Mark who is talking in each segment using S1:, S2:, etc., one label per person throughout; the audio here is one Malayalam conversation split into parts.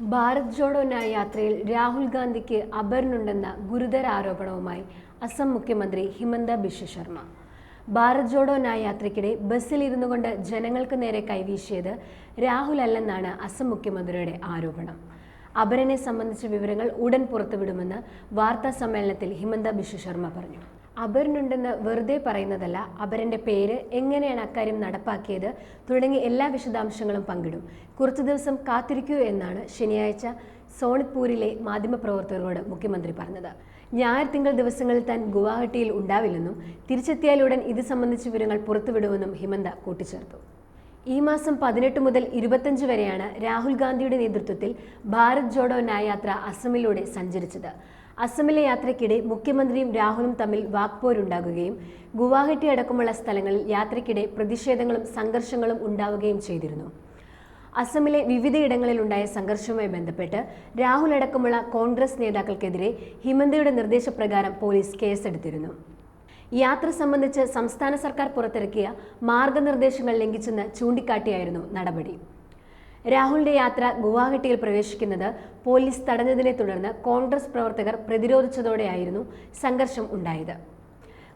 S1: ഭാരത് ജോഡോ ന്യായ യാത്രയിൽ രാഹുൽ ഗാന്ധിക്ക് അപരനുണ്ടെന്ന ഗുരുതര ആരോപണവുമായി അസം മുഖ്യമന്ത്രി ഹിമന്ത ബിശ്വ ശർമ്മ. ഭാരത് ജോഡോ ന്യായ യാത്രയ്ക്കിടെ ബസ്സിൽ ഇരുന്നു കൊണ്ട് ജനങ്ങൾക്ക് നേരെ കൈവീശിയത് രാഹുൽ അല്ലെന്നാണ് അസം മുഖ്യമന്ത്രിയുടെ ആരോപണം. അപരനെ സംബന്ധിച്ച വിവരങ്ങൾ ഉടൻ പുറത്തുവിടുമെന്ന് വാർത്താ സമ്മേളനത്തിൽ ഹിമന്ത ബിശ്വ ശർമ്മ പറഞ്ഞു. അപരനുണ്ടെന്ന് വെറുതെ പറയുന്നതല്ല അപരന്റെ പേര് എങ്ങനെയാണ് അക്കാര്യം നടപ്പാക്കിയത് തുടങ്ങി എല്ലാ വിശദാംശങ്ങളും പങ്കിടും. കുറച്ചു ദിവസം കാത്തിരിക്കൂ എന്നാണ് ശനിയാഴ്ച സോണിത്പൂരിലെ മാധ്യമപ്രവർത്തകരോട് മുഖ്യമന്ത്രി പറഞ്ഞത്. ഞായർ തിങ്കൾ ദിവസങ്ങളിൽ താൻ ഗുവാഹട്ടിയിൽ ഉണ്ടാവില്ലെന്നും തിരിച്ചെത്തിയാലുടൻ ഇത് സംബന്ധിച്ച വിവരങ്ങൾ പുറത്തുവിടുമെന്നും ഹിമന്ത കൂട്ടിച്ചേർത്തു. ഈ മാസം പതിനെട്ട് മുതൽ ഇരുപത്തഞ്ച് വരെയാണ് രാഹുൽ ഗാന്ധിയുടെ നേതൃത്വത്തിൽ ഭാരത് ജോഡോ നയയാത്ര അസമിലൂടെ സഞ്ചരിച്ചത്. അസമിലെ യാത്രയ്ക്കിടെ മുഖ്യമന്ത്രിയും രാഹുലും തമ്മിൽ വാക്പോരുണ്ടാകുകയും ഗുവാഹട്ടി അടക്കമുള്ള സ്ഥലങ്ങളിൽ യാത്രയ്ക്കിടെ പ്രതിഷേധങ്ങളും സംഘർഷങ്ങളും ഉണ്ടാവുകയും ചെയ്തിരുന്നു. അസമിലെ വിവിധയിടങ്ങളിലുണ്ടായ സംഘർഷവുമായി ബന്ധപ്പെട്ട് രാഹുൽ അടക്കമുള്ള കോൺഗ്രസ് നേതാക്കൾക്കെതിരെ ഹിമന്തയുടെ നിർദ്ദേശപ്രകാരം പോലീസ് കേസെടുത്തിരുന്നു. യാത്ര സംബന്ധിച്ച് സംസ്ഥാന സർക്കാർ പുറത്തിറക്കിയ മാർഗനിർദ്ദേശങ്ങൾ ലംഘിച്ചെന്ന് ചൂണ്ടിക്കാട്ടിയായിരുന്നു നടപടി. രാഹുലിന്റെ യാത്ര ഗുവാഹട്ടിയിൽ പ്രവേശിക്കുന്നത് പോലീസ് തടഞ്ഞതിനെ തുടർന്ന് കോൺഗ്രസ് പ്രവർത്തകർ പ്രതിരോധിച്ചതോടെയായിരുന്നു സംഘർഷം ഉണ്ടായത്.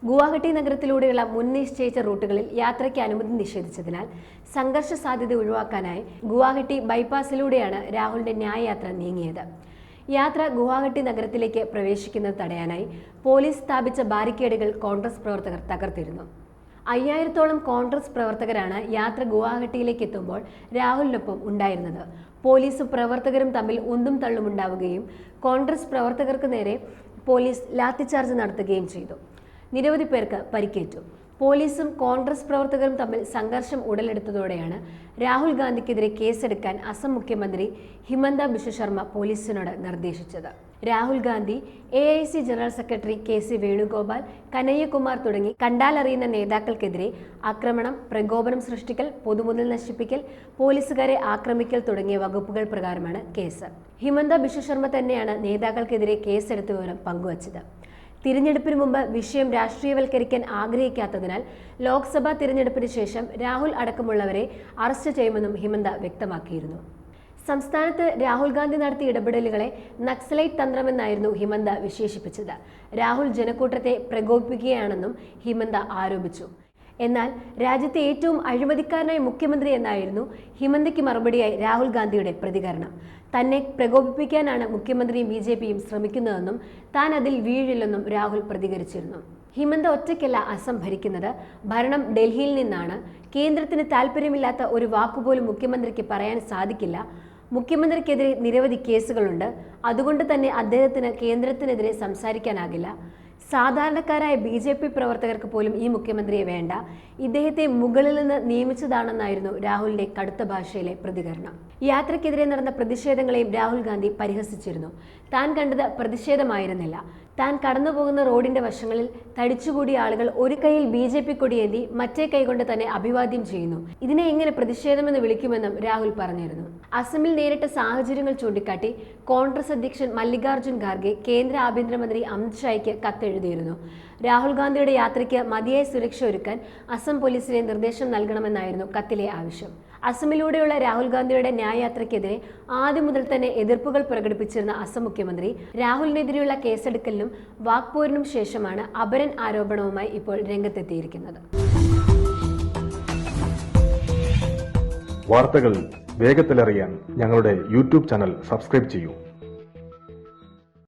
S1: ഗുവാഹട്ടി നഗരത്തിലൂടെയുള്ള മുൻ നിശ്ചയിച്ച റൂട്ടുകളിൽ യാത്രയ്ക്ക് അനുമതി നിഷേധിച്ചതിനാൽ സംഘർഷ സാധ്യത ഒഴിവാക്കാനായി ഗുവാഹട്ടി ബൈപ്പാസിലൂടെയാണ് രാഹുലിന്റെ ന്യായയാത്ര നീങ്ങിയത്. യാത്ര ഗുവാഹട്ടി നഗരത്തിലേക്ക് പ്രവേശിക്കുന്നത് തടയാനായി പോലീസ് സ്ഥാപിച്ച ബാരിക്കേഡുകൾ കോൺഗ്രസ് പ്രവർത്തകർ തകർത്തിരുന്നു. അയ്യായിരത്തോളം കോൺഗ്രസ് പ്രവർത്തകരാണ് യാത്ര ഗുവാഹട്ടിയിലേക്ക് എത്തുമ്പോൾ രാഹുലിനൊപ്പം ഉണ്ടായിരുന്നത്. പോലീസും പ്രവർത്തകരും തമ്മിൽ ഒന്നും തള്ളുമുണ്ടാവുകയും കോൺഗ്രസ് പ്രവർത്തകർക്ക് നേരെ പോലീസ് ലാത്തിച്ചാർജ് നടത്തുകയും ചെയ്തു. നിരവധി പേർക്ക് പരിക്കേറ്റു. പോലീസും കോൺഗ്രസ് പ്രവർത്തകരും തമ്മിൽ സംഘർഷം ഉടലെടുത്തതോടെയാണ് രാഹുൽ ഗാന്ധിക്കെതിരെ കേസെടുക്കാൻ അസം മുഖ്യമന്ത്രി ഹിമന്ത ബിശ്വ ശർമ്മ പോലീസിനോട് നിർദ്ദേശിച്ചത്. Rahul Gandhi A I C general secretary K C Venugopal Kanhaiyakumar തുടങ്ങി കണ്ടാലറിയുന്ന നേതാക്കൾക്കെതിരെ ആക്രമണം പ്രകോപനം സൃഷ്ടിക്കൽ പൊതുമുതൽ നശിപ്പിക്കൽ പോലീസുകാരെ ആക്രമിക്കൽ തുടങ്ങിയ വകുപ്പുകൾ പ്രകാരമാണ് കേസ്. ഹിമന്ത ബിശ്വശർമ്മ തന്നെയാണ് നേതാക്കൾക്കെതിരെ കേസെടുത്ത വിവരം പങ്കുവച്ചത്. തിരഞ്ഞെടുപ്പിന് മുമ്പ് വിഷയം രാഷ്ട്രീയവൽക്കരിക്കാൻ ആഗ്രഹിക്കാത്തതിനാൽ ലോക്സഭാ തിരഞ്ഞെടുപ്പിന് ശേഷം രാഹുൽ അടക്കമുള്ളവരെ അറസ്റ്റ് ചെയ്യുമെന്നും ഹിമന്ത വ്യക്തമാക്കിയിരുന്നു. സംസ്ഥാനത്ത് രാഹുൽ ഗാന്ധി നടത്തിയ ഇടപെടലുകളെ നക്സലൈറ്റ് തന്ത്രമെന്നായിരുന്നു ഹിമന്ത വിശേഷിപ്പിച്ചത്. രാഹുൽ ജനക്കൂട്ടത്തെ പ്രകോപിപ്പിക്കുകയാണെന്നും ഹിമന്ത ആരോപിച്ചു. എന്നാൽ രാജ്യത്തെ ഏറ്റവും അഴിമതിക്കാരനായ മുഖ്യമന്ത്രി എന്നായിരുന്നു ഹിമന്തയ്ക്ക് മറുപടിയായി രാഹുൽ ഗാന്ധിയുടെ പ്രതികരണം. തന്നെ പ്രകോപിപ്പിക്കാനാണ് മുഖ്യമന്ത്രിയും ബി ജെ പിയും ശ്രമിക്കുന്നതെന്നും താൻ അതിൽ വീഴില്ലെന്നും രാഹുൽ പ്രതികരിച്ചിരുന്നു. ഹിമന്ത ഒറ്റയ്ക്കല്ല അസം ഭരിക്കുന്നത് ഭരണം ഡൽഹിയിൽ നിന്നാണ്. കേന്ദ്രത്തിന് താല്പര്യമില്ലാത്ത ഒരു വാക്കുപോലും മുഖ്യമന്ത്രിക്ക് പറയാൻ സാധിക്കില്ല. മുഖ്യമന്ത്രിക്കെതിരെ നിരവധി കേസുകളുണ്ട്. അതുകൊണ്ട് തന്നെ അദ്ദേഹത്തിന് കേന്ദ്രത്തിനെതിരെ സംസാരിക്കാനാകില്ല. സാധാരണക്കാരായ ബി ജെ പി പ്രവർത്തകർക്ക് പോലും ഈ മുഖ്യമന്ത്രിയെ വേണ്ട. ഇദ്ദേഹത്തെ മുകളിൽ നിന്ന് നിയമിച്ചതാണെന്നായിരുന്നു രാഹുലിന്റെ കടുത്ത ഭാഷയിലെ പ്രതികരണം. യാത്രയ്ക്കെതിരെ നടന്ന പ്രതിഷേധങ്ങളെയും രാഹുൽ ഗാന്ധി പരിഹസിച്ചിരുന്നു. താൻ കണ്ടത് പ്രതിഷേധമായിരുന്നില്ല. താൻ കടന്നു പോകുന്ന റോഡിന്റെ വശങ്ങളിൽ തടിച്ചുകൂടിയ ആളുകൾ ഒരു കൈയിൽ ബി ജെ പി കൊടിയേന്തി മറ്റേ കൈകൊണ്ട് തന്നെ അഭിവാദ്യം ചെയ്യുന്നു. ഇതിനെ എങ്ങനെ പ്രതിഷേധമെന്ന് വിളിക്കുമെന്നും രാഹുൽ പറഞ്ഞിരുന്നു. അസമിൽ നേരിട്ട സാഹചര്യങ്ങൾ ചൂണ്ടിക്കാട്ടി കോൺഗ്രസ് അധ്യക്ഷൻ മല്ലികാർജുൻ ഖാർഗെ കേന്ദ്ര ആഭ്യന്തരമന്ത്രി അമിത്ഷായ്ക്ക് കത്തെഴുതിയിരുന്നു. രാഹുൽ ഗാന്ധിയുടെ യാത്രയ്ക്ക് മതിയായ സുരക്ഷ ഒരുക്കാൻ അസം പോലീസിനെ നിർദ്ദേശം നൽകണമെന്നായിരുന്നു കത്തിലെ ആവശ്യം. അസമിലൂടെയുള്ള രാഹുൽ ഗാന്ധിയുടെ ന്യായയാത്രയ്ക്കെതിരെ ആദ്യം മുതൽ തന്നെ എതിർപ്പുകൾ പ്രകടിപ്പിച്ചിരുന്ന അസം മുഖ്യമന്ത്രി രാഹുലിനെതിരെയുള്ള കേസെടുക്കലിനും വാക്പോരിനും ശേഷമാണ് അപരൻ ആരോപണവുമായി ഇപ്പോൾ രംഗത്തെത്തിയിരിക്കുന്നത്.
S2: വാർത്തകൾ വേഗത്തിലറിയാൻ ഞങ്ങളുടെ യൂട്യൂബ് ചാനൽ സബ്സ്ക്രൈബ് ചെയ്യൂ.